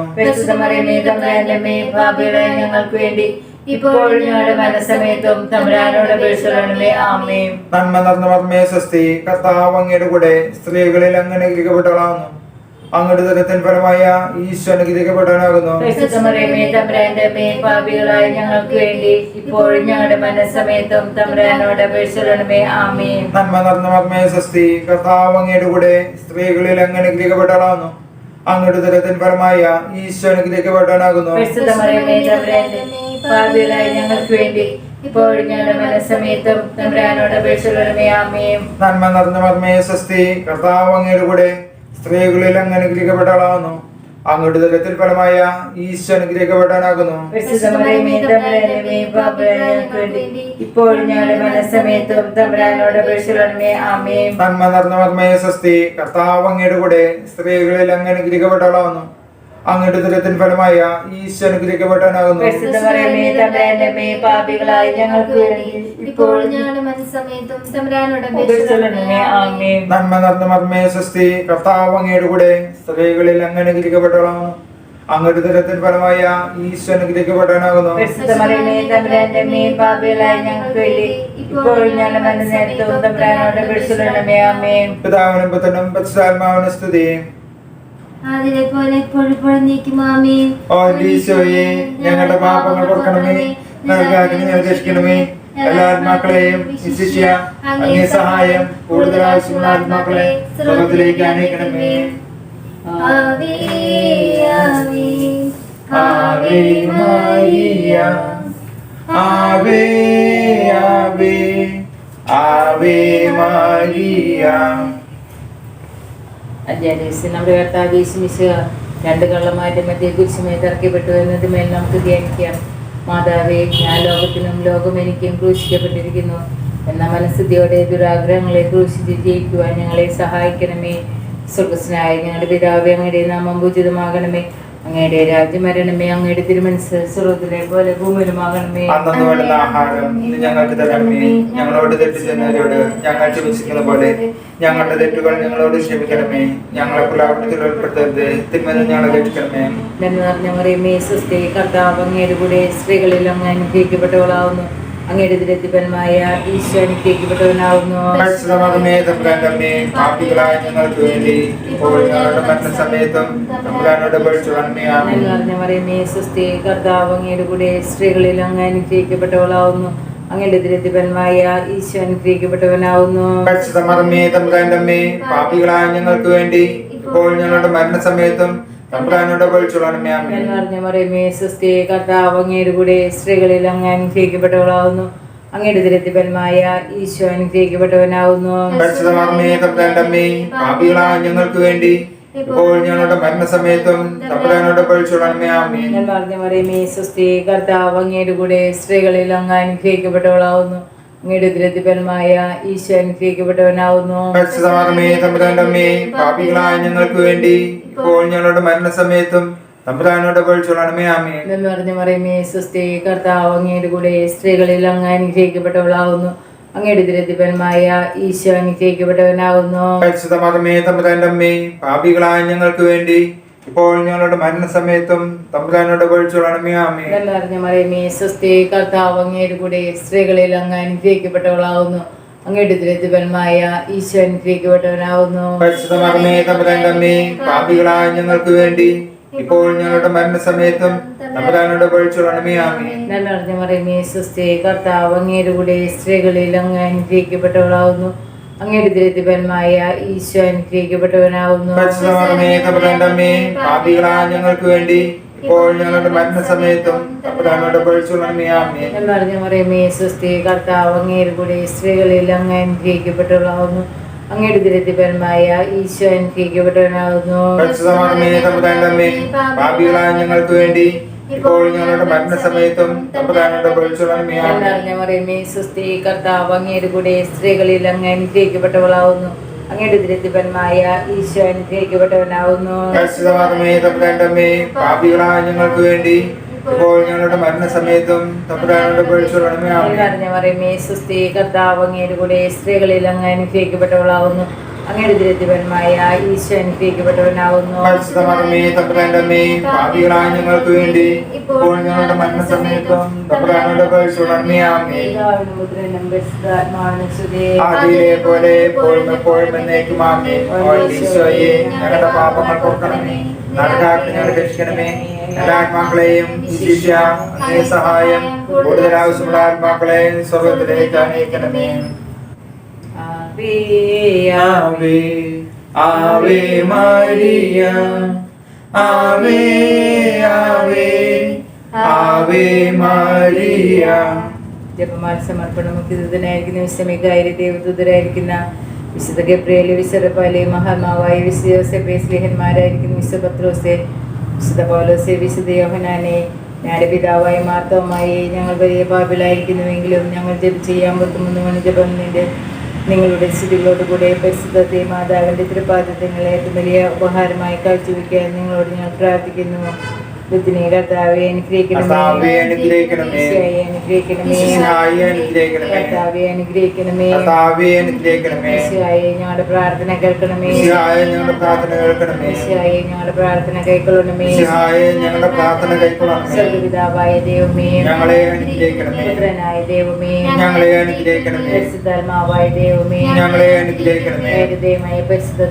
ഞങ്ങൾക്ക് വേണ്ടി ഇപ്പോഴും ഞങ്ങളുടെ മനസ്സമയത്തും തമ്പുരാനോട് അപേക്ഷിക്കണമേ ആമേൻ. നന്മ നിറഞ്ഞ മർമ്മേ സ്വസ്തി കർത്താവ് അങ്ങയുടെ കൂടെ സ്ത്രീകളിൽ അങ്ങ് അനുഗ്രഹിക്കപ്പെട്ടവളാകുന്നു. അങ്ങയുടെ ദരത്തിൻ ഫലമായ ഈശ്വരന് പാപികളായ ഞങ്ങൾക്ക് വേണ്ടി ഇപ്പോഴും ഞങ്ങളുടെ മനസ്സമയത്തും തമ്പുരാനോട് അപേക്ഷിക്കണമേ ആമേൻ. നന്മ നിറഞ്ഞ മർമ്മേ സ്വസ്തി കർത്താവ് അങ്ങയുടെ കൂടെ സ്ത്രീകളിൽ അങ്ങനെ അനുഗ്രഹിക്കപ്പെട്ടവളാകുന്നു അങ്ങയുടെ ദരത്തിൻ ഫലമായ ഈശ്വരന് പാപികളായ ഞങ്ങൾക്ക് വേണ്ടി ഇപ്പോഴും ഞങ്ങളുടെ മനസ്സമയത്തും തമ്പുരാനോട് അപേക്ഷിക്കണമേ ആമേൻ. നന്മ നടന്ന മർമ്മയെ സ്വസ്തി കർത്താവ് അങ്ങയുടെ കൂടെ സ്ത്രീകളിൽ അങ്ങ് അനുഗ്രഹിക്കപ്പെട്ടവളാകുന്നു അങ്ങയുടെ ദരത്തിൽ ഫലമായ ഈശോ വേണ്ടി ഇപ്പോഴും ഞങ്ങളുടെ മനസ്സമയത്തും തമ്പുരാനോട് അപേക്ഷിക്കണമേ ആമേൻ. നന്മ നിറഞ്ഞ മർമ്മേ സ്വസ്തി കർത്താവ് അങ്ങയുടെ കൂടെ സ്ത്രീകളിൽ അങ്ങ് അനുഗ്രഹിക്കപ്പെട്ടവളാകുന്നു അങ്ങയുടെ ദരത്തിൻ ഫലമായ ഈശോ അനുഗ്രഹിക്കപ്പെട്ടാനാകുന്നു പാപികളായ ഞങ്ങൾക്ക് നന്മ നിറഞ്ഞ മർമ്മേ സ്വസ്തി കർത്താവ് അങ്ങയുടെ കൂടെ സ്ത്രീകളിൽ അങ്ങ് അനുഗ്രഹിക്കപ്പെട്ടോളാം അങ്ങയുടെ ദുരത്തിൻ ഫലമായ ഈശോ അനുഗ്രഹിക്കപ്പെട്ടാനാകുന്നു പിതാവിനും പുത്രനും പരിശുദ്ധാത്മാവിനും സ്തുതി. അതിലെ പോലെ എപ്പോഴും ഇപ്പോഴും നീക്കും ആമീൻ ഓ ഈശോയെ ഞങ്ങളുടെ പാപങ്ങൾ കൊടുക്കണമേ നൽകാഗ്നി നിർദ്ദേശിക്കണമേ എല്ലാ ആത്മാക്കളെയും വിശിഷ്യ അങ്ങേ സഹായം കൂടുതൽ ആവശ്യമുള്ള ആത്മാക്കളെ സ്വർഗത്തിലേക്ക് അനയിക്കണമേ ആവേ ആവേ ആവേ മരിയ ആവേ ആവേ ആവേ മരിയ അധ്യാദേശം നമ്മുടെ കർത്താവ് യേശുമിശിഹ രണ്ട് കള്ളന്മാരുടെ മധ്യ കുരിശുമേ തറക്കപ്പെട്ടു എന്നതിന്മേൽ നമുക്ക് ധ്യാനിക്കാം. മാതാവേ ഞാൻ ലോകത്തിനും ലോകം എനിക്കും ക്രൂശിക്കപ്പെട്ടിരിക്കുന്നു. എന്ന മനസ്സിദ്ധിയോടെ ദുരാഗ്രഹങ്ങളെ ക്രൂശിച്ച് ജയിക്കുവാൻ ഞങ്ങളെ സഹായിക്കണമേ. സ്വർഗസ്നായ ഞങ്ങളുടെ പിതാവ് അങ്ങയുടെ നാമം പൂജിതമാകണമേ അങ്ങയുടെ രാജ്യമരണമേ അങ്ങയുടെ തിരുമനസ് സ്വർഗത്തിലെ പോലെ ഭൂമിയിലുമാകണമേ. അന്നു ആഹാരം ഇന്ന് ഞങ്ങൾക്ക് തരണമേ. ഞങ്ങളോട് തെറ്റ് ചെയ്യുന്നവരോട് ഞങ്ങൾ ക്ഷമിച്ചിരിക്കുന്ന പോലെ ഞങ്ങളുടെ തെറ്റുകൾ ഞങ്ങളോട് ക്ഷമിക്കണമേ. ഞങ്ങളെ ഉൾപ്പെടുത്തരുത്. ഞങ്ങളെ രക്ഷിക്കണമേ. മറിയമേ സുസ്ഥി കർത്താവ് അങ്ങയുടെ കൂടെ സ്ത്രീകളിൽ അങ്ങ് അനുഗ്രഹിക്കപ്പെട്ടവളാവുന്നു. അങ്ങയുടെ ദുരത്തിപരമായ ഈശോ അനുഗ്രഹിക്കപ്പെട്ടവനാവുന്നു. പരിശുദ്ധമേ തമ്പുരാന്റെ അമ്മേ പാപികളായ ഞങ്ങൾക്ക് വേണ്ടി ഇപ്പോൾ ഞങ്ങളുടെ മരണസമയത്തും തമ്പുരാനോട് പഠിച്ചുടമേ ആമേൻ. നിറഞ്ഞ മറിയമേ സ്വസ്തി കർത്താവ് അങ്ങയുടെ കൂടെ സ്ത്രീകളിൽ അങ്ങ് അനുഗ്രഹിക്കപ്പെട്ടവളാവുന്നു. അങ്ങയുടെ ദുരത്തിപരമായ ഈശോ അനുഗ്രഹിക്കപ്പെട്ടവനാവുന്നു. പാപികളായ ഞങ്ങൾക്ക് വേണ്ടി ഇപ്പോൾ ഞങ്ങളുടെ മരണസമയത്തും തമ്പുരാനോട് പഠിച്ചുടമേ ആമേൻ. നിറഞ്ഞ മറിയമേ സ്വസ്തി കർത്താവ് അങ്ങയുടെ കൂടെ സ്ത്രീകളിൽ അങ്ങ് അനുഗ്രഹിക്കപ്പെട്ടവളാവുന്നു. അങ്ങയുടെ ദുരത്തിപരമായ ഈശോ അനുഗ്രഹിക്കപ്പെട്ടവനാവുന്നു. ഞങ്ങൾക്ക് വേണ്ടി ഇപ്പോൾ ഞങ്ങളുടെ മരണസമയത്തും തമ്പുരാനോട് പഠിച്ചുടമേ ആമേൻ. ഞാൻ പറഞ്ഞ മറിയമേ സ്വസ്തി കർത്താവ് അങ്ങയുടെ കൂടെ സ്ത്രീകളിൽ അങ്ങ് അനുഗ്രഹിക്കപ്പെട്ടവളാവുന്നു. അങ്ങയുടെ ദുരതിപരമായ ഈശോ അനുഗ്രഹിക്കപ്പെട്ടവനാവുന്നു. പാപികളായ ഞങ്ങൾക്ക് വേണ്ടി ഇപ്പോൾ ഞങ്ങളുടെ മരണസമയത്തും തമ്പുരാനോട് പഠിച്ചുടമേ ആമേൻ. ഞാൻ പറഞ്ഞ മറിയമേ സ്വസ്തി കർത്താവ് അങ്ങയുടെ കൂടെ സ്ത്രീകളിൽ അങ്ങ് അനുഗ്രഹിക്കപ്പെട്ടവളാവുന്നു. അങ്ങയുടെ ദുരത്തിപരമായ ഈശോ അനുഗ്രഹിക്കപ്പെട്ടവനാകുന്നു തമ്പുരാന്റെ അമ്മേ പാപികളായ ഞങ്ങൾക്ക് വേണ്ടി ഇപ്പോൾ ഞങ്ങളുടെ മരണസമയത്തും തമ്പുരാനോട് പറഞ്ഞ മറിയമേ സ്വസ്തി കർത്താവ് അങ്ങയുടെ കൂടെ സ്ത്രീകളിൽ അങ്ങ് അനുഗ്രഹിക്കപ്പെട്ടവളാവുന്നു. അങ്ങയുടെ പാപികളായ ഞങ്ങൾക്ക് വേണ്ടി. ഇപ്പോൾ ഞങ്ങളുടെ മരണസമയത്തും തമ്പുരാനോട് മറിയമേ കർത്താവ് അങ്ങയുടെ കൂടെ സ്ത്രീകളിൽ അങ്ങ് അനുഗ്രഹിക്കപ്പെട്ടവളാവുന്നു അങ്ങയുടെ ദരിദ്രപരമായ ഈശോ അനുഗ്രഹിക്കപ്പെട്ടവനാവുന്നു പാപികളായ ഞങ്ങൾക്ക് വേണ്ടി. ഇപ്പോൾ ഞങ്ങളുടെ മരണസമയത്തും തമ്പുരാനോട് മറിയമേ സ്വസ്തി കർത്താവ് അങ്ങയുടെ കൂടെ സ്ത്രീകളിൽ അങ്ങ് അനുഗ്രഹിക്കപ്പെട്ടവളാവുന്നു. അങ്ങയുടെ ദുരിതപരമായ ഈശോ അനുഗ്രഹിക്കപ്പെട്ടവനാകുന്നു ഞങ്ങൾക്ക് വേണ്ടി ഇപ്പോൾ ഞങ്ങളുടെ മരണസമയത്തും തമ്പുരാനോട് അറിഞ്ഞ മറിയമേ സ്വസ്തി കർത്താവ് അങ്ങയുടെ കൂടെ സ്ത്രീകളിൽ അങ്ങ് അനുഗ്രഹിക്കപ്പെട്ടവളാവുന്നു. അങ്ങയുടെ ദുരിതപരമായ ഈശോ അനുഗ്രഹിക്കപ്പെട്ടവനാവുന്നു. പാപികളായ ഞങ്ങൾക്ക് വേണ്ടി ഇപ്പോൾ ഞങ്ങളുടെ മരണസമയത്തും തമ്പുരാനോട് പഠിച്ചുടമേ ആമേൻ അറിഞ്ഞ സുസ്ഥി കർത്താവ് അങ്ങയുടെ കൂടെ സ്ത്രീകളിൽ അങ്ങ് അനുഗ്രഹിക്കപ്പെട്ടവളാവുന്നു. അങ്ങയുടെ വേണ്ടി. ഇപ്പോൾ പാപങ്ങൾ ആത്മാക്കളെയും സഹായം കൂടുതൽ ആവശ്യമുള്ള ആത്മാക്കളെ സ്വർഗത്തിലേക്ക് അനയിക്കണമേ ആവേ, ആവേ മരിയ ആവേ ആവേ ആവേ മരിയ. ജപമാല സമർപ്പണം. മുഖ്യദൂതനായിരിക്കുന്ന വിശ്രമികാരി ദേവദൂതരായിരിക്കുന്ന വിശുദ്ധ ഗബ്രിയേലി വിശുദ്ധപാലി മഹാത്മാവായ വിശുദ്ധ യോസെഫ് സ്നേഹന്മാരായിരിക്കുന്ന വിശുദ്ധ പത്രോസെ വിശുദ്ധ പൗലോസെ വിശുദ്ധ യോഹനാനെ ഞങ്ങളുടെ പിതാവായ മാർത്തവുമായി ഞങ്ങൾ വലിയ പാപിലായിരിക്കുന്നുവെങ്കിലും ഞങ്ങൾ ജപം ചെയ്യാൻ പറ്റുമെന്ന് മണി ജപം നിന്റെ നിങ്ങളുടെ സ്ഥിതികളോട് കൂടെ പരിശുദ്ധത്തെ മാതാവിന്റെ നിങ്ങളെ ഏറ്റവും വലിയ ഉപഹാരമായി കാഴ്ചവെക്കാൻ നിങ്ങളോട് ഞാൻ പ്രാർത്ഥിക്കുന്നു. കർത്താവെ കർത്താവേ, അനുഗ്രഹിക്കണമേ. ഈശോയെ അനുഗ്രഹിക്കണമേ. ഈശോയെ അനുഗ്രഹിക്കണമേ. കർത്താവെ അനുഗ്രഹിക്കണമേ. കർത്താവേ അനുഗ്രഹിക്കണമേ. ഈശോയെ ഞങ്ങളുടെ പ്രാർത്ഥന കേൾക്കണമേ. ഞങ്ങളുടെ പ്രാർത്ഥന കേൾക്കണമേ. ഞങ്ങളുടെ പ്രാർത്ഥന കൈക്കൊള്ളണമേ. ഈശോയെ ഞങ്ങളുടെ പ്രാർത്ഥന കൈക്കൊള്ളണമേ. ദൈവമേ. ഞങ്ങളെ അനുഗ്രഹിക്കണമേ. പുത്രനായ ദൈവമേ. ഞങ്ങളെ അനുഗ്രഹിക്കണമേ. പരിശുദ്ധാത്മാവായ ദൈവമേ. ഞങ്ങളെ അനുഗ്രഹിക്കണമേ. ഏകദൈവമായ പരിശുദ്ധ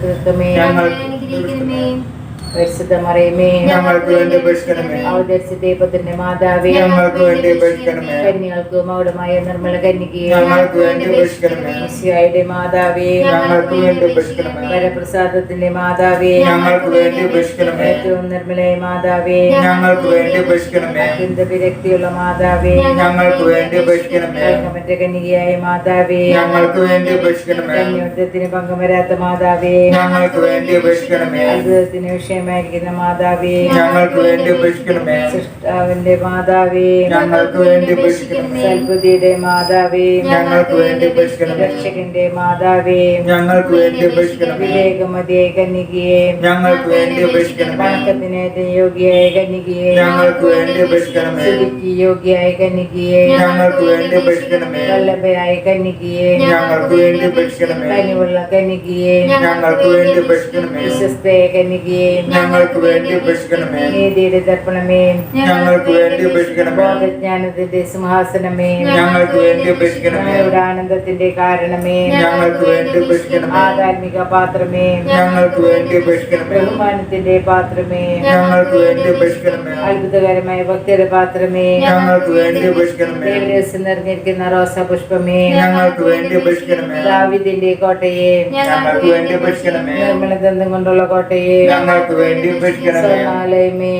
പരിശുദ്ധ മറിയമേ ഞങ്ങൾക്ക് വേണ്ടി അപേക്ഷിക്കണമേ അവതരിച്ച ദൈവത്തിന്റെ മാതാവേ ഞങ്ങൾക്ക് വേണ്ടി ഉപേക്ഷിക്കണമേ. കന്യകൾക്ക് മൗഢമായ നിർമ്മല കന്യകയെ ഞങ്ങൾക്ക് വേണ്ടി അപേക്ഷിക്കണമേ ഈശോയുടെ മാതാവേ ഞങ്ങൾക്ക് വേണ്ടി അപേക്ഷിക്കണമേ വരപ്രസാദത്തിന്റെ മാതാവേ ഞങ്ങൾക്ക് വേണ്ടി അപേക്ഷിക്കണമേ ഏറ്റവും നിർമ്മലയായ മാതാവേ ഞങ്ങൾക്ക് വേണ്ടി അപേക്ഷിക്കണമേ അത്യന്ത വിരക്തിയുള്ള മാതാവേ ഞങ്ങൾക്ക് വേണ്ടി അപേക്ഷിക്കണമേ കൈകമറ്റ കന്യകയായ മാതാവേ ഞങ്ങൾക്ക് വേണ്ടി അപേക്ഷിക്കണമേ കന്യോട്ടത്തിന് പങ്കം വരാത്ത മാതാവേ ഞങ്ങൾക്ക് വേണ്ടി ഉപേക്ഷിക്കണമേ. അത്ഭുതത്തിന് വിഷയമായിരിക്കുന്ന മാതാവേ ഞങ്ങൾക്ക് വേണ്ടി ഉപേക്ഷിക്കണമേ. സൃഷ്ടാവിന്റെ മാതാവേ ഞങ്ങൾക്ക് വേണ്ടി ഉപേക്ഷിക്കണമേ. സൽബുദ്ധിയുടെ മാതാവേ ഞങ്ങൾക്ക് വേണ്ടി ഉപേക്ഷിക്കണമേ. രക്ഷകന്റെ മാതാവേ ഞങ്ങൾക്ക് വേണ്ടി ഉപേക്ഷിക്കണം വിവേകമതിയായ കന്യകയെ ഞങ്ങൾക്ക് വേണ്ടി ഉപേക്ഷിക്കണം വണക്കത്തിനേറ്റ യോഗ്യയായ കന്യകയെ ഞങ്ങൾക്ക് വേണ്ടി ഉപേക്ഷിക്കണമേ. സ്തുതിക്ക് യോഗ്യയായ കന്യകയെ ഞങ്ങൾക്ക് വേണ്ടി ഉപേക്ഷിക്കണമേ. വല്ലഭയായ കന്യകയെ ഞങ്ങൾക്ക് വേണ്ടി ഉപേക്ഷിക്കണമേ. കനിവുള്ള കന്യകയെ ഞങ്ങൾക്ക് വേണ്ടി ഉപേക്ഷിക്കണമേ. വിശ്വസ്തയ കന്യകയെ ഞങ്ങൾക്ക് വേണ്ടി അപേക്ഷിക്കണമേ. നീതിയുടെ ദർപ്പണമേ ഞങ്ങൾക്ക് വേണ്ടി അപേക്ഷിക്കണമേ. ബോധജ്ഞാനത്തിന്റെ സിംഹാസനമേ. ഞങ്ങൾക്ക് വേണ്ടി അപേക്ഷിക്കണമേ. ഞങ്ങളുടെ ആനന്ദത്തിന്റെ കാരണമേ. ഞങ്ങൾക്ക് വേണ്ടി അപേക്ഷിക്കണമേ. ആധാർമിക പാത്രമേ. ഞങ്ങൾക്ക് വേണ്ടി അപേക്ഷിക്കണമേ. ബഹുമാനത്തിന്റെ പാത്രമേ. ഞങ്ങൾക്ക് വേണ്ടി അപേക്ഷിക്കണമേ. അത്ഭുതകരമായ ഭക്തിയുടെ പാത്രമേ. ഞങ്ങൾക്ക് വേണ്ടി അപേക്ഷിക്കണമേ. ദേവരസം നിറഞ്ഞിരിക്കുന്ന റോസാ പുഷ്പമേ. ഞങ്ങൾക്ക് വേണ്ടി അപേക്ഷിക്കണമേ. ദാവിദിന്റെ കോട്ടയെ. ഞങ്ങൾക്ക് വേണ്ടി അപേക്ഷിക്കണമേ. നിർമ്മല ദന്തം കൊണ്ടുള്ള കോട്ടയെ. ഞങ്ങൾക്ക് വേണ്ടി അപേക്ഷിക്കണമേ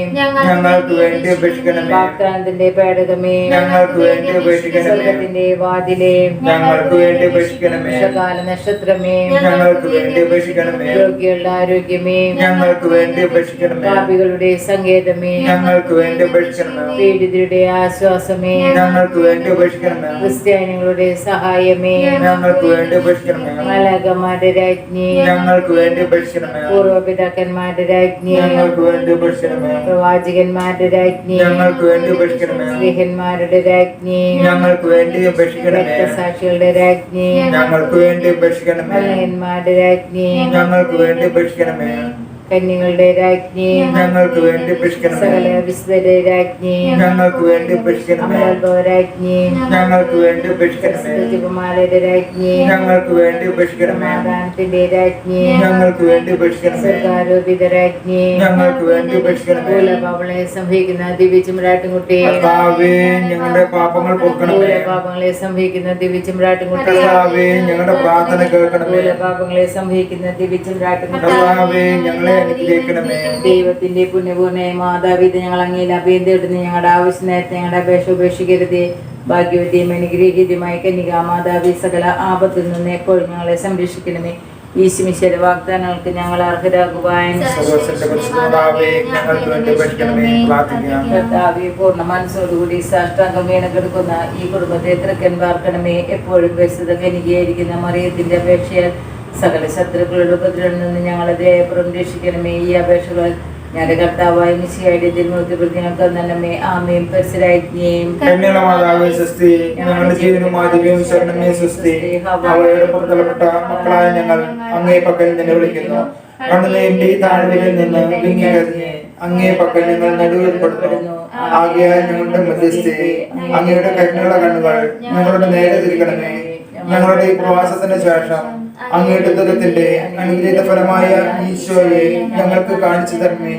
ഞങ്ങൾക്ക് വേണ്ടി അപേക്ഷിക്കണമേ പേടകമേ ഞങ്ങൾക്ക് വേണ്ടി അപേക്ഷിക്കണമേ വാതിലേ ഞങ്ങൾക്ക് വേണ്ടി അപേക്ഷിക്കണമേ വിഷകാല നക്ഷത്രമേ ഞങ്ങൾക്ക് വേണ്ടി അപേക്ഷിക്കണമേ രോഗികളുടെ ആരോഗ്യമേ ഞങ്ങൾക്ക് വേണ്ടി അപേക്ഷിക്കണമേ പാപികളുടെ സങ്കേതമേ ഞങ്ങൾക്ക് വേണ്ടി അപേക്ഷിക്കണമേ പീഡിതരുടെ ആശ്വാസമേ ഞങ്ങൾക്ക് വേണ്ടി അപേക്ഷിക്കണമേ ക്രിസ്ത്യാനികളുടെ സഹായമേ ഞങ്ങൾക്ക് വേണ്ടി അപേക്ഷിക്കണമേ മലകമാരുടെ രാജ്ഞി ഞങ്ങൾക്ക് വേണ്ടി അപേക്ഷിക്കണമേ പൂർവപിതാക്കന്മാരുടെ രാജ്ഞി ഞങ്ങൾക്ക് വേണ്ടി അപേക്ഷിക്കണമേ പ്രവാചകന്മാരുടെ രാജ്ഞി ഞങ്ങൾക്ക് വേണ്ടി അപേക്ഷിക്കണമേ സ്ത്രീഹന്മാരുടെ രാജ്ഞി ഞങ്ങൾക്ക് വേണ്ടി അപേക്ഷിക്കണമേ സാക്ഷികളുടെ രാജ്ഞി ഞങ്ങൾക്ക് വേണ്ടി മലയന്മാരുടെ രാജ്ഞി ഞങ്ങൾക്ക് വേണ്ടി അപേക്ഷിക്കണമേ കന്യകളുടെ രാജ്ഞി ഞങ്ങൾക്ക് വേണ്ടി സകല വിശുദ്ധരുടെ രാജ്ഞി ഞങ്ങൾക്ക് വേണ്ടി രാജ്ഞി ഞങ്ങൾക്ക് വേണ്ടി അപേക്ഷിക്കണമേ ജപമാലയുടെ രാജ്ഞി ഞങ്ങൾക്ക് വേണ്ടി അപേക്ഷിക്കണമേ സമാധാനത്തിന്റെ രാജ്ഞി ഞങ്ങൾക്ക് വേണ്ടി സ്വർഗാരോപിത രാജ്ഞി ഞങ്ങൾക്ക് വേണ്ടി അപേക്ഷിക്കണമേ മൂലപാപങ്ങളെ സംഭവിക്കുന്ന ദിവ്യചുമരാട്ടുംകുട്ടി. ഞങ്ങളുടെ പാപങ്ങൾ പൊറുക്കണമേ. മൂലപാപങ്ങളെ സംഭവിക്കുന്ന ദിവ്യചുമരാട്ടുംകുട്ടി. ഞങ്ങളുടെ പ്രാർത്ഥന കേൾക്കണമേ. മൂലപാപങ്ങളെ സംഭവിക്കുന്ന ദിവ്യചുമരാട്ടുംകുട്ടി. ഞങ്ങളെ ദൈവത്തിന്റെ പുണ്യപൂർണ മാതാപിത ഞങ്ങൾ അങ്ങയിൽ അഭയം ഞങ്ങളുടെ ആവശ്യ നേരത്തെ ഞങ്ങളുടെ അപേക്ഷ ഉപേക്ഷിക്കരുത്. ഭാഗ്യവതിയും അനുഗ്രഹീതമായി കന്യക മാതാവി സകല ആപത്തിൽ നിന്ന് എപ്പോഴും ഞങ്ങളെ സംരക്ഷിക്കണമേ. ഈശ്മിശര വാഗ്ദാനങ്ങൾക്ക് ഞങ്ങൾ അർഹരാകുവാൻ. പൂർണ മനസ്സോടുകൂടി സാഷ്ടാംഗം വീണ് കിടക്കുന്ന ഈ കുടുംബത്തെ തൃക്കൻ പാർക്കണമേ. എപ്പോഴും വ്യസ്തത കനികയായിരിക്കുന്ന മറിയത്തിന്റെ അപേക്ഷയാൽ സകല ശത്രുക്കളുടെ ഉപദ്രവം നിന്ന് ഞങ്ങളെ ദയപുറം രക്ഷിക്കണമേ. ഈ അപേക്ഷകൾ ഞാൻ കർത്താവായ നിശ്ചയായിട്ട് തിരുമുഖത്ത് പ്രതിങ്ങൾക്ക് തന്നെ ആമയും പരിസരാജ്ഞയും കന്യക മാതാവേ സ്വസ്തി ഞങ്ങളുടെ ജീവനും ആദിവ്യവും ശരണമേ സ്വസ്തി അവയുടെ പുറത്തലപ്പെട്ട മക്കളായ ഞങ്ങൾ അങ്ങേ പക്കൽ തന്നെ വിളിക്കുന്നു. കണ്ണുനീരിന്റെ നിന്ന് അങ്ങേ പക്കൽ ഞങ്ങൾ നടുവിൽപ്പെടുന്നു. ആകയാൽ ഞങ്ങളുടെ മധ്യസ്ഥി അങ്ങയുടെ കരുണയുള്ള കണ്ണുകൾ ഞങ്ങളുടെ നേരെ തിരിക്കണമേ. ഞങ്ങളുടെ ഈ പ്രവാസത്തിന് ശേഷം അങ്ങയുടെ ദുഃഖത്തിന്റെ അനുഗ്രഹ ഫലമായ ഈശോയെ ഞങ്ങൾക്ക് കാണിച്ചു തരണമേ.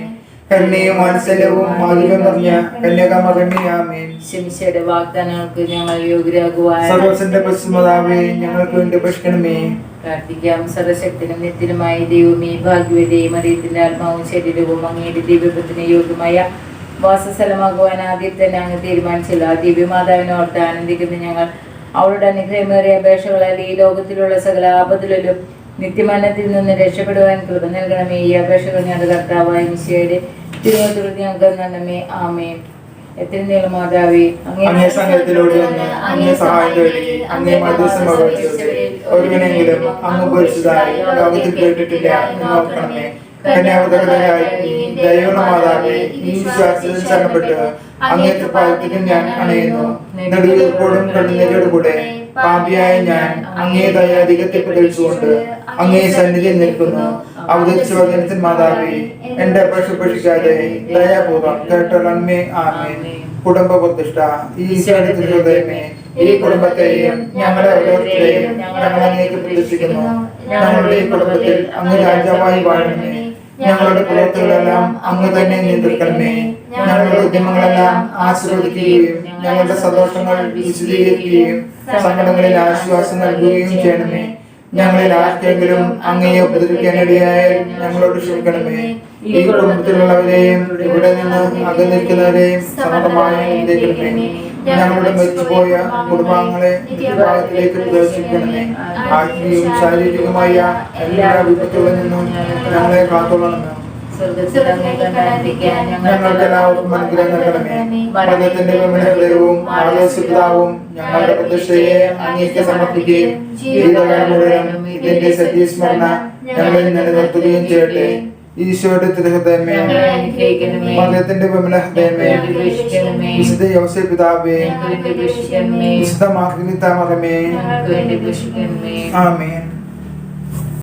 കരുണയും വാത്സല്യവും മാധുര്യം നിറഞ്ഞ കന്യാകമകന്യാമേൻ ശമിശയുടെ വാഗ്ദാനങ്ങൾക്ക് ഞങ്ങൾ യോഗ്യരാകുവാൻ സർവസന്റെ പശ്ചിമതാവേ ഞങ്ങൾക്ക് വേണ്ടി അപേക്ഷിക്കണമേ പ്രാർത്ഥിക്കാം. സർവശക്തിനും നിത്യനുമായ ദൈവമേ ഭാഗ്യവതയും അറിയത്തിന്റെ ആത്മാവും ശരീരവും അങ്ങയുടെ ദിവ്യപത്തിന് യോഗ്യമായ വാസസ്ഥലമാകുവാൻ ആദ്യം തന്നെ അങ്ങ് തീരുമാനിച്ചല്ലോ ദിവ്യമാതാവിനെ ഓർത്ത് ആനന്ദിക്കുന്ന ഞങ്ങൾ അവളുടെ അനുഗ്രഹമേറിയ അപേക്ഷകളാൽ ഈ ലോകത്തിലുള്ള സകല ആപത്തിലും നിത്യമരണത്തിൽ നിന്ന് രക്ഷപ്പെടുവാൻ കൃപ നൽകണമേ. ഈ അപേക്ഷകൾ ഞങ്ങളുടെ കർത്താവായ മിശയുടെ തിരുവനന്തപുരത്ത് ഞങ്ങൾക്ക് നന്മേ ആമേ എത്ര നീളം മാതാവേ അങ്ങേ സംഘത്തിലൂടെ അങ്ങേ സഹായം തേടി അങ്ങേ ഒരുവനെങ്കിലും പൊരിച്ചതായി ലോകത്തിൽ കേട്ടിട്ടില്ല എന്ന് ഞാൻ ഞാൻ അങ്ങേ അങ്ങേ സന്നിധിയിൽ നിൽക്കുന്നു. ഈ കുടുംബത്തെയും ഞങ്ങളെ ഓരോരുത്തരെയും ഞങ്ങൾ ഞങ്ങളുടെ ഈ കുടുംബത്തിൽ അങ്ങ് രാജാവായി വാഴണമേ ഞങ്ങളുടെ പ്രവർത്തനങ്ങളെല്ലാം അങ്ങ് തന്നെ നിയന്ത്രിക്കണമേ. ഞങ്ങളുടെ ഉദ്യമങ്ങളെല്ലാം ആശീർവദിക്കുകയും ഞങ്ങളുടെ സന്തോഷങ്ങൾ വിശദീകരിക്കുകയും സങ്കടങ്ങളിൽ ആശ്വാസം നൽകുകയും ചെയ്യണമേ. ഞങ്ങളിൽ ആർക്കെങ്കിലും അങ്ങയെ ഉപദ്രവിക്കാനിടയായാൽ ഞങ്ങളോട് ക്ഷമിക്കണമേ. ഈ കുടുംബത്തിലുള്ളവരെയും ഇവിടെ നിന്ന് അകന്നിരിക്കുന്നവരെയും അനുഗ്രഹിക്കണമേ ഞങ്ങളുടെ മരിച്ചുപോയ കുടുംബാംഗങ്ങളെ വിഭാഗത്തിലേക്ക് പ്രദർശിപ്പിക്കണമേ. ആത്മീയവും ശാരീരികമായ എല്ലാ വിപത്തുകളിൽ നിന്നും ഞങ്ങളെ കാത്തോളണമേ ഞങ്ങൾക്ക് എല്ലാവർക്കും അനുഗ്രഹം നൽകണമേ. മരണത്തിന്റെ ആവേശപിതാവും ഞങ്ങളുടെ പ്രതിഷ്ഠയെ അങ്ങേക്ക് സമർപ്പിക്കുകയും ജീവിതകാലം മുഴുവൻ ഇതിന്റെ സത്യസ്മരണ ഞങ്ങളിൽ നിലനിർത്തുകയും ചെയ്യട്ടെ. ഈശോയുടെ തിരുഹൃദയമേ അനുഗ്രഹിക്കണമേ. മരണത്തിന്റെ വിമലഹൃദയമേ വിശുദ്ധ യോസേ പിതാവേ വിശുദ്ധ മാർഗനിത മകമേ ആമേൻ.